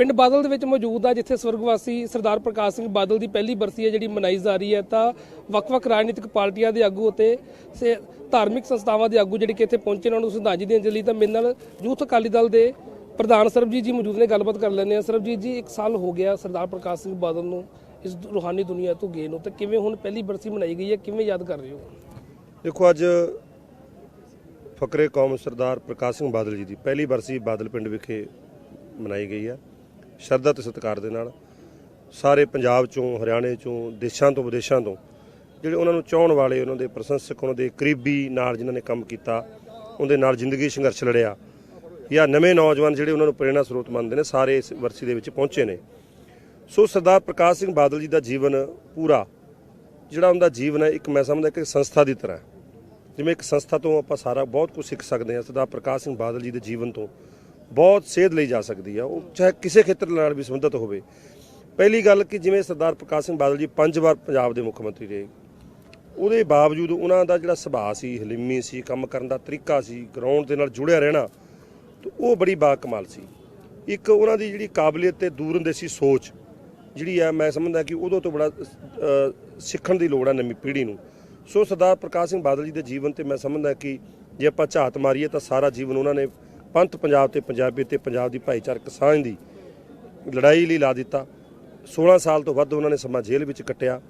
ਪਿੰਡ ਬਾਦਲ ਦੇ ਵਿੱਚ ਮੌਜੂਦ ਆ, ਜਿੱਥੇ ਸਵਰਗਵਾਸੀ ਸਰਦਾਰ ਪ੍ਰਕਾਸ਼ ਸਿੰਘ ਬਾਦਲ ਦੀ ਪਹਿਲੀ ਬਰਸੀ ਹੈ, ਜਿਹੜੀ ਮਨਾਈ ਜਾ ਰਹੀ ਹੈ, ਤਾਂ ਵੱਖ-ਵੱਖ ਰਾਜਨੀਤਿਕ ਪਾਰਟੀਆਂ ਦੇ ਆਗੂ ਅਤੇ ਸੇ ਧਾਰਮਿਕ ਸੰਸਥਾਵਾਂ ਦੇ ਆਗੂ ਜਿਹੜੇ ਕਿ ਇੱਥੇ ਪਹੁੰਚੇ ਨੇ, ਉਹਨਾਂ ਨੂੰ ਸ਼ਰਧਾਂਜਲੀ ਦੇਣ ਦੇ ਲਈ ਤਾਂ ਮੇਰੇ ਨਾਲ ਯੂਥ ਅਕਾਲੀ ਦਲ ਦੇ ਪ੍ਰਧਾਨ ਸਰਬਜੀਤ ਜੀ ਮੌਜੂਦ ਨੇ, ਗੱਲਬਾਤ ਕਰ ਲੈਂਦੇ ਆ ਸਰਬਜੀਤ ਜੀ, ਇੱਕ ਸਾਲ ਹੋ ਗਿਆ ਸਰਦਾਰ ਪ੍ਰਕਾਸ਼ ਸਿੰਘ ਬਾਦਲ ਨੂੰ ਇਸ ਰੂਹਾਨੀ ਦੁਨੀਆ ਤੋਂ ਗਏ ਨੂੰ, ਤਾਂ ਕਿਵੇਂ ਹੁਣ ਪਹਿਲੀ ਬਰਸੀ ਮਨਾਈ ਗਈ ਹੈ, ਕਿਵੇਂ ਯਾਦ ਕਰ ਰਹੇ ਹੋ? ਦੇਖੋ, ਅੱਜ ਫਕਰੇ ਕੌਮ ਸਰਦਾਰ ਪ੍ਰਕਾਸ਼ ਸਿੰਘ ਬਾਦਲ ਜੀ ਦੀ ਪਹਿਲੀ ਬਰਸੀ ਬਾਦਲ ਪਿੰਡ ਵਿਖੇ ਮਨਾਈ ਗਈ ਹੈ। ਸ਼ਰਧਾ ਤੇ ਸਤਿਕਾਰ ਦੇ ਨਾਲ ਸਾਰੇ ਪੰਜਾਬ ਚੋਂ, ਹਰਿਆਣੇ ਚੋਂ, ਦੇਸ਼ਾਂ ਤੋਂ ਵਿਦੇਸ਼ਾਂ ਤੋਂ ਜਿਹੜੇ ਉਹਨਾਂ ਨੂੰ ਚਾਹਣ ਵਾਲੇ, ਉਹਨਾਂ ਦੇ ਪ੍ਰਸ਼ੰਸਕ, ਉਹਨਾਂ ਦੇ ਕਰੀਬੀ ਨਾਲ ਜਿਨ੍ਹਾਂ ਨੇ ਕੰਮ ਕੀਤਾ, ਉਹਦੇ ਨਾਲ ਜ਼ਿੰਦਗੀ ਸੰਘਰਸ਼ ਲੜਿਆ ਜਾਂ ਨਵੇਂ ਨੌਜਵਾਨ ਜਿਹੜੇ ਉਹਨਾਂ ਨੂੰ ਪ੍ਰੇਰਣਾ ਸਰੋਤ ਮੰਨਦੇ ਨੇ, ਸਾਰੇ ਇਸ ਵਰਸੀ ਦੇ ਵਿੱਚ ਪਹੁੰਚੇ ਨੇ। ਸੋ ਸਰਦਾਰ ਪ੍ਰਕਾਸ਼ ਸਿੰਘ ਬਾਦਲ ਜੀ ਦਾ ਜੀਵਨ ਪੂਰਾ, ਜਿਹੜਾ ਉਹਦਾ ਜੀਵਨ ਹੈ, ਇੱਕ ਮੈਂ ਸਮਝਦਾ ਕਿ ਸੰਸਥਾ ਦੀ ਤਰ੍ਹਾਂ ਜਿਵੇਂ ਇੱਕ ਸੰਸਥਾ ਤੋਂ ਆਪਾਂ ਸਾਰਾ ਬਹੁਤ ਕੁਝ ਸਿੱਖ ਸਕਦੇ ਹਾਂ, ਸਰਦਾਰ ਪ੍ਰਕਾਸ਼ ਸਿੰਘ ਬਾਦਲ ਜੀ ਦੇ ਜੀਵਨ ਤੋਂ ਬਹੁਤ ਸੇਧ ਲਈ ਜਾ ਸਕਦੀ ਆ। ਉਹ ਚਾਹੇ ਕਿਸੇ ਖੇਤਰ ਨਾਲ ਵੀ ਸੰਬੰਧਿਤ ਹੋਵੇ। ਪਹਿਲੀ ਗੱਲ ਕਿ ਜਿਵੇਂ ਸਰਦਾਰ ਪ੍ਰਕਾਸ਼ ਸਿੰਘ ਬਾਦਲ ਜੀ ਪੰਜ ਵਾਰ ਪੰਜਾਬ ਦੇ ਮੁੱਖ ਮੰਤਰੀ ਰਹੇ। ਉਹਦੇ ਬਾਵਜੂਦ ਉਹਨਾਂ ਦਾ ਜਿਹੜਾ ਸੁਭਾਅ ਸੀ, ਹਲੀਮੀ ਸੀ, ਕੰਮ ਕਰਨ ਦਾ ਤਰੀਕਾ ਸੀ ਗਰਾਊਂਡ ਦੇ ਨਾਲ ਜੁੜਿਆ ਰਹਿਣਾ, ਤੇ ਉਹ ਬੜੀ ਬਾ ਕਮਾਲ ਸੀ। ਇੱਕ ਉਹਨਾਂ ਦੀ ਜਿਹੜੀ ਕਾਬਲੀਅਤ ਤੇ ਦੂਰਅੰਦੇਸ਼ੀ ਸੋਚ, ਜਿਹੜੀ ਆ ਮੈਂ ਸਮਝਦਾ ਕਿ ਉਦੋਂ ਤੋਂ ਬੜਾ ਸਿੱਖਣ ਦੀ ਲੋੜ ਆ ਨਵੀਂ ਪੀੜ੍ਹੀ ਨੂੰ। ਸੋ ਸਰਦਾਰ ਪ੍ਰਕਾਸ਼ ਸਿੰਘ ਬਾਦਲ ਜੀ ਦੇ ਜੀਵਨ ਤੇ ਮੈਂ ਸਮਝਦਾ ਕਿ ਜੇ ਆਪਾਂ ਝਾਤ ਮਾਰੀਏ ਤਾਂ ਸਾਰਾ ਜੀਵਨ ਉਹਨਾਂ ਨੇ ਪੰਥ ਪੰਜਾਬ ਤੇ ਪੰਜਾਬੀ ਤੇ ਪੰਜਾਬ ਦੀ ਭਾਈਚਾਰਕ ਸਾਂਝ ਦੀ ਲੜਾਈ ਲਈ ਲਾ ਦਿੱਤਾ। 16 ਸਾਲ ਤੋਂ ਵੱਧ ਉਹਨਾਂ ਨੇ ਸਮਾਂ ਜੇਲ੍ਹ ਵਿੱਚ ਕੱਟਿਆ।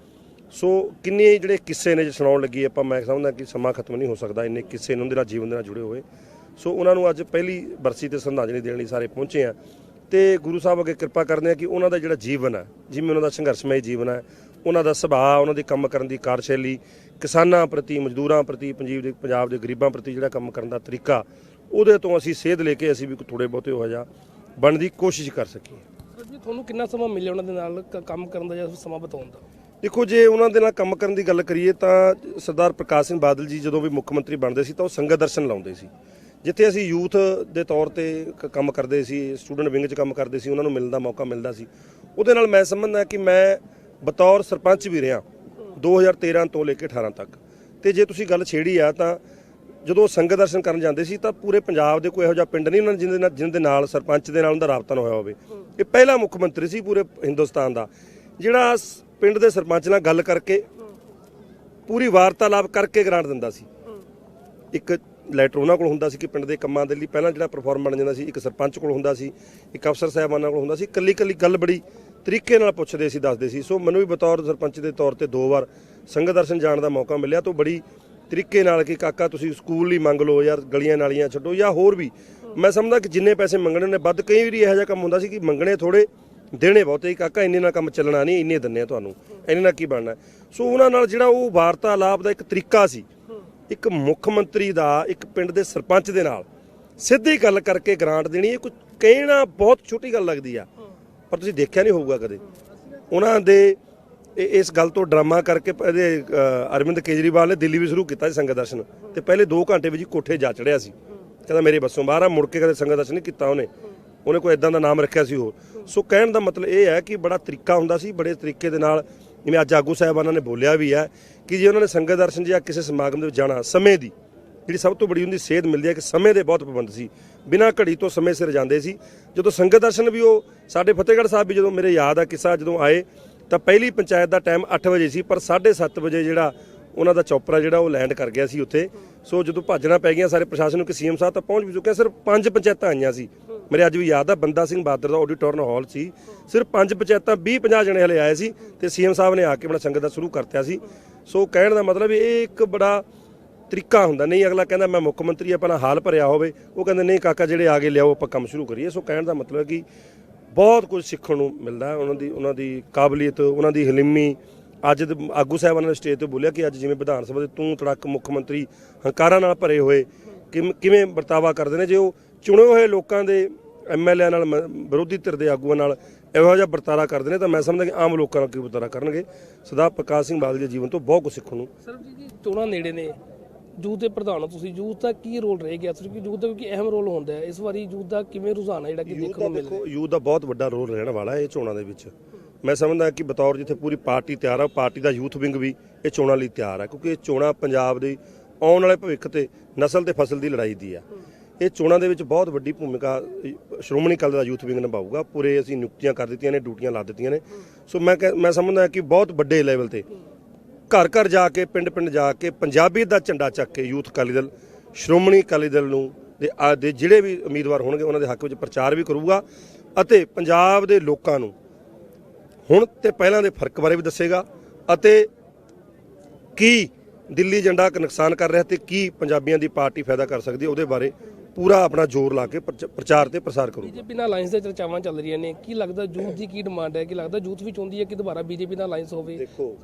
ਸੋ ਕਿੰਨੇ ਜਿਹੜੇ ਕਿੱਸੇ ਨੇ ਜੇ ਸੁਣਾਉਣ ਲੱਗੀ, ਆਪਾਂ ਮੈਂ ਸਮਝਦਾ ਕਿ ਸਮਾਂ ਖਤਮ ਨਹੀਂ ਹੋ ਸਕਦਾ, ਇੰਨੇ ਕਿੱਸੇ ਨੇ ਉਹਦੇ ਨਾਲ ਜੀਵਨ ਦੇ ਨਾਲ ਜੁੜੇ ਹੋਏ। ਸੋ ਉਹਨਾਂ ਨੂੰ ਅੱਜ ਪਹਿਲੀ ਬਰਸੀ ਤੇ ਸ਼ਰਧਾਂਜਲੀ ਦੇਣ ਲਈ ਸਾਰੇ ਪਹੁੰਚੇ ਆ ਤੇ ਗੁਰੂ ਸਾਹਿਬ ਅੱਗੇ ਕਿਰਪਾ ਕਰਦੇ ਆ ਕਿ ਉਹਨਾਂ ਦਾ ਜਿਹੜਾ ਜੀਵਨ ਹੈ, ਜਿਵੇਂ ਉਹਨਾਂ ਦਾ ਸੰਘਰਸ਼ਮਈ ਜੀਵਨ ਹੈ, ਉਹਨਾਂ ਦਾ ਸੁਭਾਅ, ਉਹਨਾਂ ਦੇ ਕੰਮ ਕਰਨ ਦੀ ਕਾਰਜਸ਼ੈਲੀ, ਕਿਸਾਨਾਂ ਪ੍ਰਤੀ, ਮਜ਼ਦੂਰਾਂ ਪ੍ਰਤੀ ਪੰਜਾਬ ਦੇ ਗਰੀਬਾਂ ਪ੍ਰਤੀ ਜਿਹੜਾ ਕੰਮ ਕਰਨ ਦਾ ਤਰੀਕਾ ਉਹਦੇ ਤੋਂ ਅਸੀਂ ਸੇਧ ਲੈ ਕੇ ਅਸੀਂ ਵੀ ਥੋੜੇ ਬਹੁਤੇ ਹੋ ਜਾ ਬਣਨ ਦੀ ਕੋਸ਼ਿਸ਼ ਕਰ ਸਕੀਏ। ਸਰਬਜੀਤ ਤੁਹਾਨੂੰ ਕਿੰਨਾ ਸਮਾਂ ਮਿਲਿਆ ਉਹਨਾਂ ਦੇ ਨਾਲ ਕ- ਕੰਮ ਕਰਨ ਦਾ ਜਾਂ ਸਮਾਂ ਬਿਤਾਉਣ ਦਾ? ਦੇਖੋ ਜੇ ਉਹਨਾਂ ਦੇ ਨਾਲ ਕੰਮ ਕਰਨ ਦੀ ਗੱਲ ਕਰੀਏ ਤਾਂ ਸਰਦਾਰ ਪ੍ਰਕਾਸ਼ ਸਿੰਘ ਬਾਦਲ ਜੀ ਜਦੋਂ ਵੀ ਮੁੱਖ ਮੰਤਰੀ ਬਣਦੇ ਸੀ ਤਾਂ ਉਹ ਸੰਗਤ ਦਰਸ਼ਨ ਲਾਉਂਦੇ ਸੀ। ਜਿੱਥੇ ਅਸੀਂ ਯੂਥ ਦੇ ਤੌਰ ਤੇ ਕ- ਕੰਮ ਕਰਦੇ ਸੀ ਸਟੂਡੈਂਟ ਵਿੰਗ 'ਚ ਕੰਮ ਕਰਦੇ ਸੀ ਉਹਨਾਂ ਨੂੰ ਮਿਲਣ ਦਾ ਮੌਕਾ ਮਿਲਦਾ ਸੀ। ਉਹਦੇ ਨਾਲ ਮੈਂ ਸਮਝਦਾ ਕਿ ਮੈਂ ਬਤੌਰ ਸਰਪੰਚ ਵੀ ਰਿਹਾ 2013 ਤੋਂ ਲੈ ਕੇ 18 ਤੱਕ। ਤੇ ਜੇ ਤੁਸੀਂ ਗੱਲ ਛੇੜੀ ਆ ਤਾਂ ਜਦੋਂ ਸੰਗਤ ਦਰਸ਼ਨ ਕਰਨ ਜਾਂਦੇ ਸੀ ਤਾਂ ਪੂਰੇ ਪੰਜਾਬ ਦੇ ਕੋਈ ਇਹੋ ਜਿਹਾ ਪਿੰਡ ਨਹੀਂ ਉਹਨਾਂ ਜਿਹਦੇ ਨਾਲ ਜਿਹਦੇ ਨਾਲ, ਸਰਪੰਚ ਦੇ ਨਾਲ ਉਹਦਾ ਰਾਬਤਾ ਨਾ ਹੋਇਆ ਹੋਵੇ। ਇਹ ਪਹਿਲਾ ਮੁੱਖ ਮੰਤਰੀ ਸੀ ਪੂਰੇ ਹਿੰਦੁਸਤਾਨ ਦਾ। ਜਿਹੜਾ ਪਿੰਡ ਦੇ ਸਰਪੰਚ ਨਾਲ ਗੱਲ ਕਰਕੇ ਪੂਰੀ ਵਾਰਤਾਲਾਪ ਕਰਕੇ ਗ੍ਰਾਂਟ ਦਿੰਦਾ ਸੀ। ਇੱਕ ਲੈਟਰ ਉਹਨਾਂ ਕੋਲ ਹੁੰਦਾ ਸੀ ਕਿ ਪਿੰਡ ਦੇ ਕੰਮਾਂ ਦੇ ਲਈ ਪਹਿਲਾਂ ਜਿਹੜਾ ਪਰਫਾਰਮ ਬਣ ਜਾਂਦਾ ਸੀ, ਇੱਕ ਸਰਪੰਚ ਕੋਲ ਹੁੰਦਾ ਸੀ, ਇੱਕ ਅਫਸਰ ਸਾਹਿਬਾਨਾਂ ਕੋਲ ਹੁੰਦਾ ਸੀ ਕੱਲੀ ਕੱਲੀ ਗੱਲ ਬੜੀ ਤਰੀਕੇ ਨਾਲ ਪੁੱਛਦੇ ਸੀ, ਦੱਸਦੇ ਸੀ। ਸੋ ਮੈਨੂੰ ਵੀ ਬਤੌਰ ਸਰਪੰਚ ਦੇ ਤੌਰ ਤੇ ਦੋ ਵਾਰ ਸੰਗਤ ਦਰਸ਼ਨ ਜਾਣ ਦਾ ਮੌਕਾ ਮਿਲਿਆ ਤਾਂ ਬੜੀ ਤਰੀਕੇ ਨਾਲ ਕਿ ਕਾਕਾ ਤੁਸੀਂ ਸਕੂਲ ਲਈ ਮੰਗ ਲਓ ਯਾਰ ਗਲੀਆਂ ਨਾਲੀਆਂ ਛੱਡੋ ਜਾਂ ਹੋਰ ਵੀ। ਮੈਂ ਸਮਝਦਾ ਕਿ ਜਿੰਨੇ ਪੈਸੇ ਮੰਗਣੇ ਨੇ, ਵੱਧ ਕਈ ਵਾਰੀ ਇਹੋ ਜਿਹਾ ਕੰਮ ਹੁੰਦਾ ਸੀ ਕਿ ਮੰਗਣੇ ਥੋੜੇ ਦੇਣੇ ਬਹੁਤੇ ਹੀ ਕਾਕਾ, ਇੰਨੇ ਨਾਲ ਕੰਮ ਚੱਲਣਾ ਨਹੀਂ, ਇੰਨੇ ਦਿੰਨੇ ਆ ਤੁਹਾਨੂੰ। ਇੰਨੇ ਨਾਲ ਕੀ ਬਣਨਾ? ਸੋ ਉਹਨਾਂ ਨਾਲ ਜਿਹੜਾ ਉਹ ਵਾਰਤਾਲਾਪ ਦਾ ਇੱਕ ਤਰੀਕਾ ਸੀ। ਇੱਕ ਮੁੱਖ ਮੰਤਰੀ ਦਾ, ਇੱਕ ਪਿੰਡ ਦੇ ਸਰਪੰਚ ਦੇ ਨਾਲ ਸਿੱਧੀ ਗੱਲ ਕਰਕੇ ਗ੍ਰਾਂਟ ਦੇਣੀ, ਇਹ ਕੋਈ ਕਹਿਣਾ ਬਹੁਤ ਛੋਟੀ ਗੱਲ ਲੱਗਦੀ ਆ। ਪਰ ਤੁਸੀਂ ਦੇਖਿਆ ਨਹੀਂ ਹੋਊਗਾ ਕਦੇ। ਉਹਨਾਂ ਦੇ ਇਹ- ਇਸ ਗੱਲ ਤੋਂ ਡਰਾਮਾ ਕਰਕੇ ਪ- ਇਹਦੇ ਅਰਵਿੰਦ ਕੇਜਰੀਵਾਲ ਨੇ ਦਿੱਲੀ ਵੀ ਸ਼ੁਰੂ ਕੀਤਾ ਸੀ ਸੰਗਤ ਦਰਸ਼ਨ। ਤੇ ਪਹਿਲੇ 2 ਘੰਟੇ ਵਿੱਚ ਹੀ ਕੋਠੇ ਜਾ ਚੜਿਆ ਸੀ। ਕਹਿੰਦਾ ਮੇਰੇ ਬੱਸੋਂ ਬਾਹਰ ਆ, ਮੁੜ ਕੇ ਕਦੇ ਸੰਗਤ ਦਰਸ਼ਨ ਨਹੀਂ ਕੀਤਾ ਉਹਨੇ। ਉਹਨੇ ਕੋਈ ਇਦਾਂ ਦਾ ਨਾਮ ਰੱਖਿਆ ਸੀ ਉਹ ਸੋ ਕਹਿਣ ਦਾ ਮਤਲਬ ਇਹ ਹੈ ਕਿ ਬੜਾ ਤਰੀਕਾ ਹੁੰਦਾ ਸੀ, ਬੜੇ ਤਰੀਕੇ ਦੇ ਨਾਲ, ਜਿਵੇਂ ਅੱਜ ਆਗੂ ਸਾਹਿਬਾਨਾਂ ਨੇ ਬੋਲਿਆ ਵੀ ਹੈ ਕਿ ਜੇ ਉਹਨਾਂ ਨੇ ਸੰਗਤ ਦਰਸ਼ਨ ਜਾਂ ਕਿਸੇ ਸਮਾਗਮ ਦੇ ਵਿੱਚ ਜਾਣਾ, ਸਮੇਂ ਦੀ, ਜਿਹੜੀ ਸਭ ਤੋਂ ਬੜੀ ਹੁੰਦੀ ਸੇਧ ਮਿਲਦੀ ਹੈ ਕਿ ਸਮੇਂ ਦੇ ਬਹੁਤ ਪਾਬੰਦ ਸੀ। ਬਿਨਾਂ ਘੜੀ ਤੋਂ ਸਮੇਂ ਸਿਰ ਜਾਂਦੇ ਸੀ। ਜਦੋਂ ਸੰਗਤ ਦਰਸ਼ਨ ਵੀ ਉਹ, ਸਾਡੇ ਫਤਿਹਗੜ੍ਹ ਸਾਹਿਬ ਵੀ ਜਦੋਂ ਮੇਰੇ ਯਾਦ ਆ ਕਿੱਸਾ ਜਦੋਂ ਆਏ ਤਾਂ ਪਹਿਲੀ ਪੰਚਾਇਤ ਦਾ ਟਾਈਮ 8 ਵਜੇ ਸੀ, ਪਰ 7:30 ਵਜੇ ਜਿਹੜਾ ਉਹਨਾਂ ਦਾ ਚੌਪਰਾ ਜਿਹੜਾ ਉਹ ਲੈਂਡ ਕਰ ਗਿਆ ਸੀ ਉੱਥੇ। ਸੋ ਜਦੋਂ ਭਾਜਣਾ ਪੈ ਗਿਆ ਸਾਰੇ ਪ੍ਰਸ਼ਾਸਨ ਨੂੰ ਕਿ ਸੀਐਮ ਸਾਹਿਬ ਤਾਂ ਪਹੁੰਚ ਵੀ ਚੁੱਕੇ ਸਿਰਫ ਪੰਜ ਪੰਚਾਇਤਾਂ ਆਈਆਂ ਸੀ। ਮੇਰੇ ਅੱਜ ਵੀ ਯਾਦ ਆ, ਬੰਦਾ ਸਿੰਘ ਬਹਾਦਰ ਦਾ ਆਡੀਟੋਰਨ ਹਾਲ ਸੀ। ਸਿਰਫ ਪੰਜ ਪੰਚਾਇਤਾਂ 20 50 ਜਣੇ ਹਲੇ ਆਏ ਸੀ ਤੇ ਸੀਐਮ ਸਾਹਿਬ ਨੇ ਆ ਕੇ ਆਪਣਾ ਸੰਗਤ ਦਾ ਸ਼ੁਰੂ ਕਰਤਿਆ ਸੀ। ਸੋ ਕਹਿਣ ਦਾ ਮਤਲਬ ਇਹ ਇੱਕ ਬੜਾ ਤਰੀਕਾ ਹੁੰਦਾ, ਨਹੀਂ ਅਗਲਾ ਕਹਿੰਦਾ ਮੈਂ ਮੁੱਖ ਮੰਤਰੀ ਆਪਣਾ ਹਾਲ ਭਰਿਆ ਹੋਵੇ। ਉਹ ਕਹਿੰਦੇ, ਨਹੀਂ ਕਾਕਾ, ਜਿਹੜੇ ਆ ਗਏ, ਲਿਆਓ, ਆਪਾਂ ਕੰਮ ਸ਼ੁਰੂ ਕਰੀਏ। ਸੋ ਕਹਿਣ ਦਾ ਮਤਲਬ ਕਿ ਬਹੁਤ ਕੁਝ ਸਿੱਖਣ ਨੂੰ ਮਿਲਦਾ ਉਹਨਾਂ ਦੀ ਉਹਨਾਂ ਦੀ ਕਾਬਲੀਅਤ, ਉਹਨਾਂ ਦੀ ਹਲੀਮੀ, ਅੱਜ ਦੇ ਆਗੂ ਸਾਹਿਬਾਨਾਂ ਨੇ ਸਟੇਜ ਤੇ ਬੋਲਿਆ ਕਿ ਅੱਜ ਜਿਵੇਂ ਵਿਧਾਨ ਸਭਾ ਦੇ ਤੂੰ ਤੜਕ ਮੁੱਖ ਮੰਤਰੀ ਹੰਕਾਰਾਂ ਨਾਲ ਭਰੇ ਹੋਏ ਕਿਵੇਂ ਕਿਵੇਂ ਵਰਤਾਵਾ ਕਰਦੇ ਨੇ? ਜੇ ਉਹ ਚੁਣੇ ਹੋਏ ਲੋਕਾਂ ਦੇ ਐਮਐਲਏ ਨਾਲ, ਮ- ਵਿਰੋਧੀ ਧਿਰ ਦੇ ਆਗੂਆਂ ਨਾਲ ਇਹੋ ਜਿਹਾ ਵਰਤਾਰਾ ਕਰਦੇ ਨੇ, ਤਾਂ ਮੈਂ ਸਮਝਦਾ ਕਿ ਆਮ ਲੋਕਾਂ ਨਾਲ ਕੀ ਵਰਤਾਰਾ ਕਰਨਗੇ? ਸਰਦਾਰ ਪ੍ਰਕਾਸ਼ ਸਿੰਘ ਬਾਦਲ ਦੇ ਜੀਵਨ ਤੋਂ ਬਹੁਤ ਕੁਝ ਸਿੱਖਣ ਨੂੰ ਸਰਬਜੀਤ ਜੀ, ਚੋਣਾਂ ਨੇੜੇ ਨੇ। ਯੂਥ ਦੇ ਪ੍ਰਧਾਨ ਹੋ ਤੁਸੀਂ ਯੂਥ ਦਾ ਕੀ ਰੋਲ ਰਹਿ ਗਿਆ? ਕਿਉਂਕਿ ਯੂਥ ਦਾ ਕਿਉਂਕਿ ਅਹਿਮ ਰੋਲ ਹੁੰਦਾ ਹੈ। ਇਸ ਵਾਰੀ ਯੂਥ ਦਾ ਕਿਵੇਂ ਰੁਝਾਨ ਹੈ ਜਿਹੜਾ ਕਿ ਦੇਖਣ ਨੂੰ ਮਿਲ ਰਿਹਾ? ਦੇਖੋ ਯੂਥ ਦਾ ਬਹੁਤ ਵੱਡਾ ਰੋਲ ਰਹਿਣ ਵਾਲਾ ਹੈ ਇਹ ਚੋਣਾਂ ਦੇ ਵਿੱਚ। ਮੈਂ ਸਮਝਦਾ ਕਿ ਬਤੌਰ ਜਿੱਥੇ ਪੂਰੀ ਪਾਰਟੀ ਤਿਆਰ ਆ ਪਾਰਟੀ ਦਾ ਯੂਥ ਵਿੰਗ ਵੀ ਇਹ ਚੋਣਾਂ ਲਈ ਤਿਆਰ ਹੈ ਕਿਉਂਕਿ ਇਹ ਚੋਣਾਂ ਪੰਜਾਬ ਦੇ ਆਉਣ ਵਾਲੇ ਭਵਿੱਖ ਤੇ ਨਸਲ ਤੇ ਫਸਲ ਦੀ ਲੜਾਈ ਦੀ ਆ। ਇਹ ਚੋਣਾਂ ਦੇ ਵਿੱਚ ਬਹੁਤ ਵੱਡੀ ਭੂਮਿਕਾ ਸ਼੍ਰੋਮਣੀ ਅਕਾਲੀ ਦਲ ਦਾ ਯੂਥ ਵਿੰਗ ਨਿਭਾਊਗਾ। ਪੂਰੇ ਅਸੀਂ ਨਿਯੁਕਤੀਆਂ ਕਰ ਦਿੱਤੀਆਂ ਨੇ ਡਿਊਟੀਆਂ ਲਾ ਦਿੱਤੀਆਂ ਨੇ। ਸੋ ਮੈਂ ਮੈਂ ਸਮਝਦਾ ਕਿ ਬਹੁਤ ਵੱਡੇ ਲੈਵਲ ਤੇ ਘਰ ਘਰ ਜਾ ਕੇ ਪਿੰਡ ਪਿੰਡ ਜਾ ਕੇ ਪੰਜਾਬੀ ਦਾ ਝੰਡਾ ਚੱਕ ਕੇ ਯੂਥ ਅਕਾਲੀ ਦਲ ਸ਼੍ਰੋਮਣੀ ਅਕਾਲੀ ਦਲ ਨੂੰ ਦੇ ਆ- ਦੇ ਜਿਹੜੇ ਵੀ ਉਮੀਦਵਾਰ ਹੋਣਗੇ ਉਹਨਾਂ ਦੇ ਹੱਕ ਵਿੱਚ ਪ੍ਰਚਾਰ ਵੀ ਕਰੂਗਾ ਅਤੇ ਪੰਜਾਬ ਦੇ ਲੋਕਾਂ ਨੂੰ ਹੁਣ ਤੇ ਪਹਿਲਾਂ ਦੇ ਫ਼ਰਕ ਬਾਰੇ ਵੀ ਦੱਸੇਗਾ ਅਤੇ ਕੀ ਦਿੱਲੀ ਕ ਨੁਕਸਾਨ ਕਰ ਰਿਹਾ ਤੇ ਕੀ ਪੰਜਾਬੀਆਂ ਦੀ ਪਾਰਟੀ ਫਾਇਦਾ ਕਰ ਸਕਦੀ ਹੈ ਉਹਦੇ ਬਾਰੇ ਪੂਰਾ ਆਪਣਾ ਜ਼ੋਰ ਲਾ ਕੇ ਪ੍ਰਚ- ਪ੍ਰਚਾਰ ਤੇ ਪ੍ਰਸਾਰ ਕਰੂਗਾ। ਬੀਜੇਪੀ ਨਾਲ ਅਲਾਈਅੰਸ ਦੇ ਚਰਚਾਵਾਂ ਚੱਲ ਰਹੀਆਂ ਨੇ। ਕੀ ਲੱਗਦਾ ਯੂਥ ਦੀ ਕੀ ਡਿਮਾਂਡ ਹੈ? ਕਿ ਲੱਗਦਾ ਯੂਥ ਵੀ ਚਾਹੁੰਦੀ ਹੈ ਕਿ ਦੁਬਾਰਾ ਬੀਜੇਪੀ ਨਾਲ ਅਲਾਈਅੰਸ ਹੋਵੇ? ਦੇਖੋ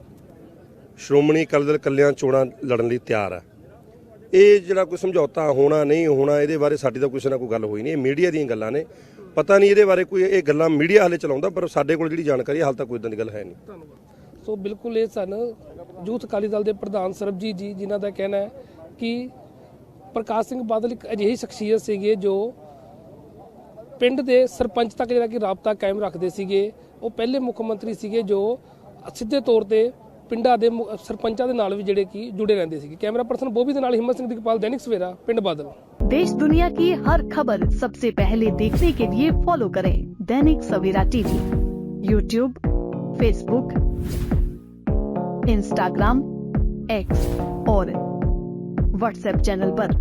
ਸ਼੍ਰੋਮਣੀ ਅਕਾਲੀ ਦਲ ਕੱਲਿਆਂ ਚੋਣਾਂ ਲੜਨ ਲਈ ਤਿਆਰ ਆ। ਇਹ ਜਿਹੜਾ ਕੋਈ ਸਮਝੌਤਾ ਹੋਣਾ, ਨਹੀਂ ਹੋਣਾ, ਇਹਦੇ ਬਾਰੇ ਸਾਡੀ ਤਾਂ ਕਿਸੇ ਨਾਲ ਕੋਈ ਗੱਲ ਹੋਈ ਨਹੀਂ। ਇਹ ਮੀਡੀਆ ਦੀਆਂ ਗੱਲਾਂ ਨੇ। ਪਤਾ ਨਹੀਂ ਇਹਦੇ ਬਾਰੇ ਕੋਈ ਇਹ ਗੱਲਾਂ ਮੀਡੀਆ ਹਲੇ ਚਲਾਉਂਦਾ, ਪਰ ਸਾਡੇ ਕੋਲ ਜਿਹੜੀ ਜਾਣਕਾਰੀ ਹੈ ਹਾਲ ਤੱਕ ਕੋਈ ਇਦਾਂ ਦੀ ਗੱਲ ਹੈ ਨਹੀਂ। ਧੰਨਵਾਦ। ਸੋ ਬਿਲਕੁਲ ਇਹ ਸਨ ਯੂਥ ਅਕਾਲੀ ਦਲ ਦੇ ਪ੍ਰਧਾਨ ਸਰਬਜੀਤ ਜੀ, ਜਿਨ੍ਹਾਂ ਦਾ ਕਹਿਣਾ ਹੈ ਕਿ ਪ੍ਰਕਾਸ਼ ਸਿੰਘ ਬਾਦਲ ਇੱਕ ਅਜਿਹੀ ਸ਼ਖਸੀਅਤ ਸੀਗੇ ਜੋ ਪਿੰਡ ਦੇ ਸਰਪੰਚ ਤੱਕ ਜਿਹੜਾ ਕਿ ਰਾਬਤਾ ਕਾਇਮ ਰੱਖਦੇ ਸੀਗੇ। ਉਹ ਪਹਿਲੇ ਮੁੱਖ ਮੰਤਰੀ ਸੀਗੇ ਜੋ ਸਿੱਧੇ ਤੌਰ ਤੇ ਪਿੰਡਾਂ ਦੇ ਮੁ- ਸਰਪੰਚਾਂ ਦੇ ਨਾਲ ਵੀ ਜਿਹੜੇ ਕਿ ਜੁੜੇ ਰਹਿੰਦੇ ਸੀਗੇ ਕੈਮਰਾ ਪਰਸਨ ਬੋਬੀ ਦੇ ਨਾਲ ਹਿੰਮਤ ਸਿੰਘ ਦਿਗਪਾਲ ਦੈਨਿਕ ਸਵੇਰਾ ਪਿੰਡ ਬਾਦਲ देश दुनिया की हर खबर सबसे पहले देखने के लिए फॉलो करें Dainik Savera TV YouTube Facebook Instagram X और व्हाट्सएप चैनल पर।